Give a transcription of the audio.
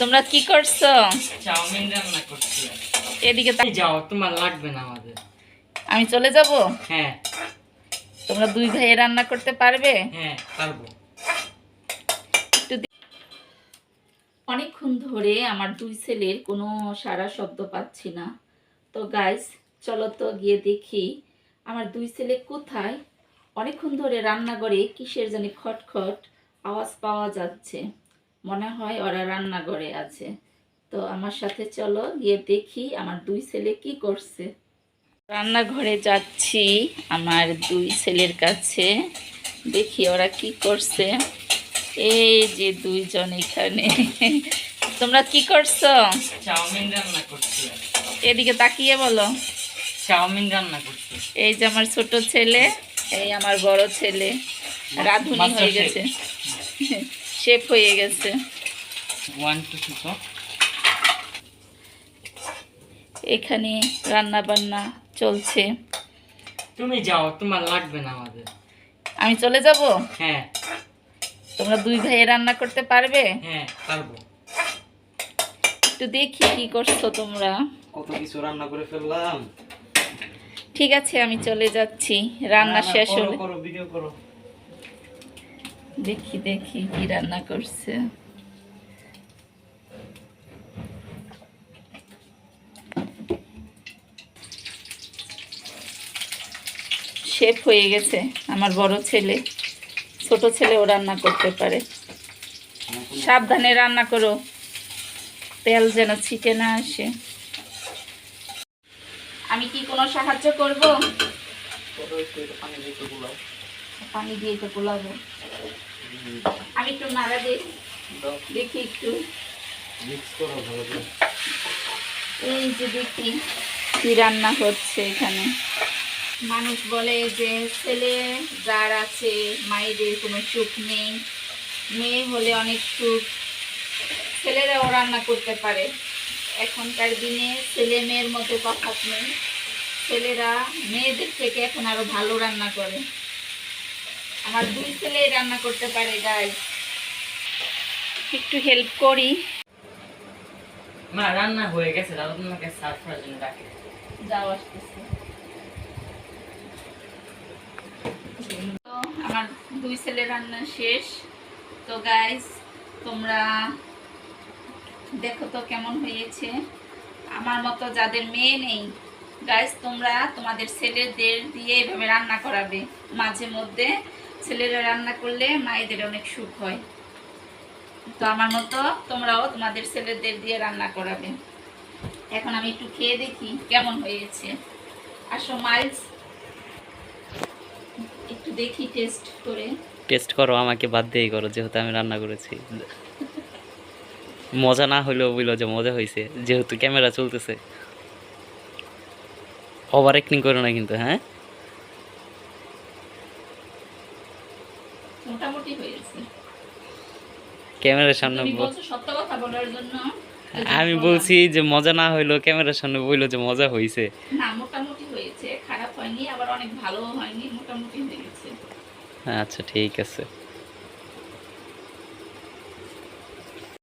তোমরা কি করছ? চাউমিন রান্না করছি। এদিকে যাও তোমার লাগবে না আমাদের। আমি চলে যাব? হ্যাঁ। তোমরা দুই ভাই রান্না করতে পারবে? হ্যাঁ পারব। অনেকক্ষণ ধরে আমার দুই ছেলের কোনো সারা শব্দ পাচ্ছি না। তো গাইস চলো তো গিয়ে দেখি আমার দুই ছেলে কোথায়? অনেকক্ষণ ধরে রান্নাঘরে কিসের জানি খটখট আওয়াজ পাওয়া যাচ্ছে। মনে হয় ওরা রান্নাঘরে আছে। তো আমার সাথে চলো গিয়ে দেখি আমার দুই ছেলে কি করছে। রান্নাঘরে যাচ্ছি আমার দুই ছেলের কাছে। দেখি ওরা কি করছে। এই যে দুইজন এখানে। তোমরা কি করছ? চাউমিন রান্না করছি। এদিকে তাকিয়ে বলো। চাউমিন রান্না করছি। এই যে আমার ছোট ছেলে এই আমার বড় ছেলে। রাঁধুনি হয়ে গেছে। শেফ হয়ে গেছে। এখানে রান্না বান্না চলছে। তুমি যাও তোমার লাগবে না আমাদের। আমি চলে যাব? হ্যাঁ। তোমরা দুই ভাই রান্না করতে পারবে? হ্যাঁ পারব। একটু দেখি কি করছ তোমরা। কত কিছু রান্না করে ফেললাম। ঠিক আছে আমি চলে যাচ্ছি। রান্না শেষ করো, হলে করো ভিডিও করো। দেখি দেখি কি রান্না করছে। শেফ হয়ে গেছে, আমার বড় ছেলে। ছোট ছেলেও রান্না করতে পারে। সাবধানে রান্না করো। তেল যেন ছিটে না আসে। আমি কি কোনো সাহায্য করব? পানি দিয়ে। তো পোলাবো আমি একটু নাড়া দিই। দেখি একটু। এই যে দেখি কি রান্না হচ্ছে এখানে। মানুষ বলে যে ছেলে যার আছে মায়েদের কোনো সুখ নেই। মেয়ে হলে অনেক সুখ। ছেলেরাও রান্না করতে পারে। এখনকার দিনে ছেলে মেয়ের মধ্যে তফাৎ নেই। ছেলেরা মেয়েদের থেকে এখন আরও ভালো রান্না করে। আমার দুই ছেলেই রান্না করতে পারে গাই একটু হেল্প করি। মা রান্না হয়ে গেছে দাদা তোমাকে সার্ভ করার জন্য ডাকে। যাও আসতেছে। তো আমার দুই ছেলে রান্না শেষ। তো গাইস তোমরা দেখো তো কেমন হয়েছে। আমার মতো যাদের মেয়ে নেই গাইস তোমরা তোমাদের ছেলেদের দিয়ে এভাবে রান্না করাবে। মাঝে মধ্যে ছেলেরা রান্না করলে মায়েদের অনেক সুখ হয়। তো আমার মতো তোমরাও তোমাদের ছেলেদের দিয়ে রান্না করাবে। এখন আমি একটু খেয়ে দেখি কেমন হয়েছে। আসো, মাইলস। একটু দেখি টেস্ট করে। টেস্ট করো, আমাকে বাদ দিয়েই করো, যেহেতু আমি রান্না করেছি। মজা না হলেও বলল যে মজা হয়েছে যেহেতু ক্যামেরা চলতেছে। ওভার অ্যাক্টিং করো না কিন্তু হ্যাঁ? মোটামুটি হয়েছে। ক্যামেরার সামনে সত্য কথা বলার জন্য আমি বলছি যে মজা না হইল ক্যামেরার সামনে বলল যে মজা হয়েছে না মোটামুটি হয়েছে। খারাপ হয়নি আবার অনেক ভালো হয়নি মোটামুটি হয়েছে। আচ্ছা ঠিক আছে।